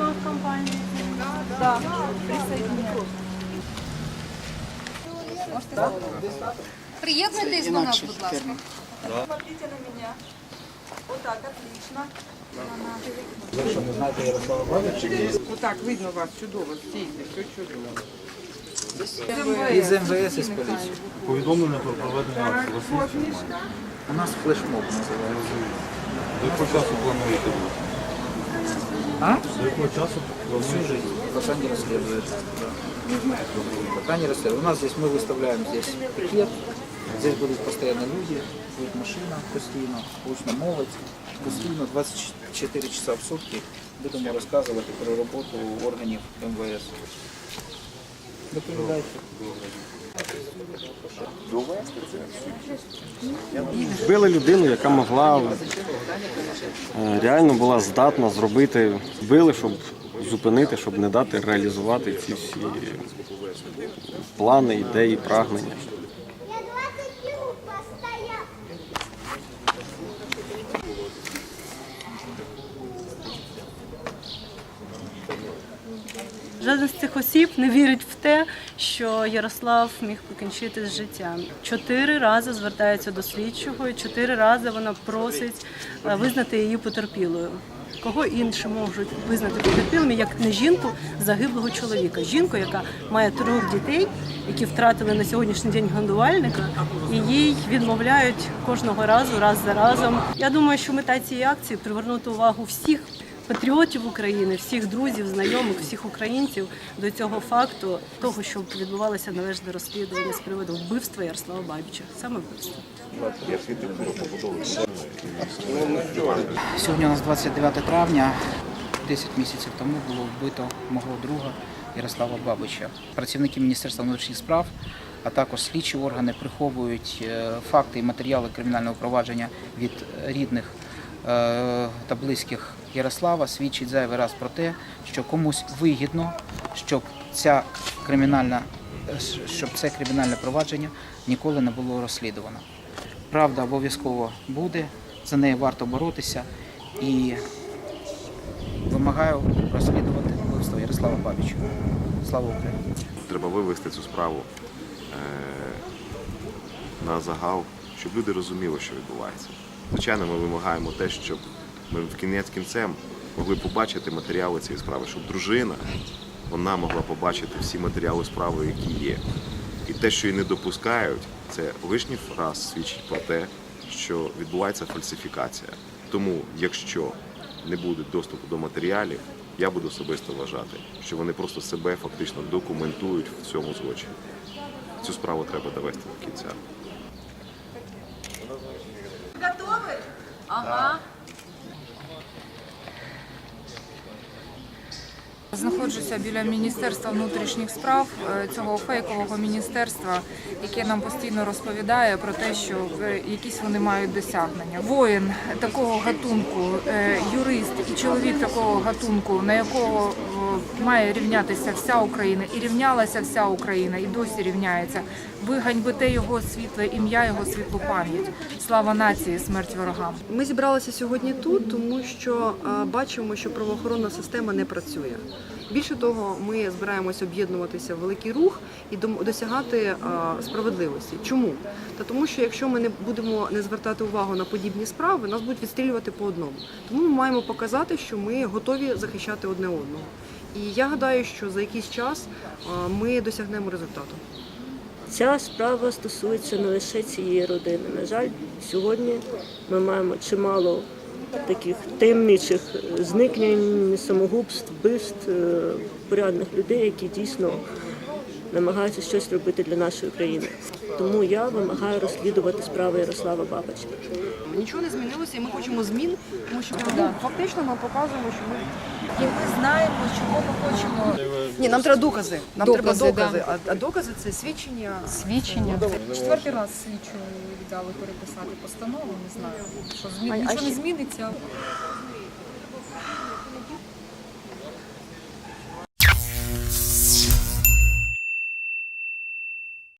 нас компании. Да, да. да. Приєднуйтесь до будь ласка. Смотрите на меня. Вот так, отлично. Ви що, не знаєте Ярослава Бабича? Отак, видно вас чудово, стійте, все чудово. І з МВС, і з поліції. Повідомлення про проведення акції? У нас флешмоб називається. До часу плануєте бути? А? До якого часу? Пока не расследует. Пока не расследует. У нас здесь мы выставляем здесь пикет. Здесь будут постоянно люди, будет машина постійно, гучно молодь. Постійно 24 часа в сутки будемо розказувати про роботу органів МВС. Доповідайте. Вбили людину, яка могла реально була здатна зробити, били, щоб зупинити, щоб не дати реалізувати ці всі плани, ідеї, прагнення. Жоден з цих осіб не вірить в те, що Ярослав міг покінчити з життям. Чотири рази звертається до слідчого, і чотири рази вона просить е, визнати її потерпілою. Кого інше можуть визнати потерпілими, як не жінку загиблого чоловіка, жінку, яка має трьох дітей, які втратили на сьогоднішній день гандувальника, і їй відмовляють кожного разу, раз за разом. Я думаю, що мета цієї акції привернути увагу всіх патріотів України, всіх друзів, знайомих, всіх українців до цього факту, того, щоб відбувалося належне розслідування з приводу вбивства Ярослава Бабіча, саме вбивства. Сьогодні у нас 29 травня. 10 місяців тому було вбито мого друга Ярослава Бабича. Працівники Міністерства внутрішніх справ, а також слідчі органи приховують е, факти і матеріали кримінального провадження від рідних та близьких Ярослава. Свідчить зайвий раз про те, що комусь вигідно, щоб ця кримінальна е, щоб це кримінальне провадження ніколи не було розслідувано. Правда обов'язково буде, за неї варто боротися і вимагаю розслідувати вбивство Ярослава Бабіча. Слава Україні! Треба вивести цю справу е, на загал, щоб люди розуміли, що відбувається. Звичайно, ми вимагаємо те, щоб ми в кінець кінцем могли побачити матеріали цієї справи, щоб дружина вона могла побачити всі матеріали справи, які є. І те, що її не допускають, це лишній раз свідчить про те, що відбувається фальсифікація. Тому, якщо не буде доступу до матеріалів, я буду особисто вважати, що вони просто себе фактично документують в цьому злочині. Цю справу треба довести до кінця. 啊哈。Знаходжуся біля Міністерства внутрішніх справ е, цього фейкового міністерства, яке нам постійно розповідає про те, що е, якісь вони мають досягнення. Воїн такого гатунку, е, юрист і чоловік такого гатунку, на якого має рівнятися вся Україна, і рівнялася вся Україна, і досі рівняється. Ви ганьбите його світле ім'я, його світлу пам'ять. Слава нації, смерть ворогам. Ми зібралися сьогодні тут, тому що бачимо, що правоохоронна система не працює. Більше того, ми збираємося об'єднуватися в великий рух і досягати справедливості. Чому? Та тому, що якщо ми не будемо не звертати увагу на подібні справи, нас будуть відстрілювати по одному. Тому ми маємо показати, що ми готові захищати одне одного. І я гадаю, що за якийсь час ми досягнемо результату. Ця справа стосується не лише цієї родини. На жаль, сьогодні ми маємо чимало таких таємничих зникнень, самогубств, вбивств е, порядних людей, які дійсно намагаються щось робити для нашої країни. Тому я вимагаю розслідувати справи Ярослава Бабича. Нічого не змінилося, і ми хочемо змін, тому що ну, фактично ми показуємо, що ми І ми знаємо, чого ми хочемо. Ні, нам треба докази. Нам Докази, треба докази. да. А, а докази це свідчення. Свідчення. Четвертий раз слідчу віддали переписати постанову, не знаю, що змін, нічого не зміниться.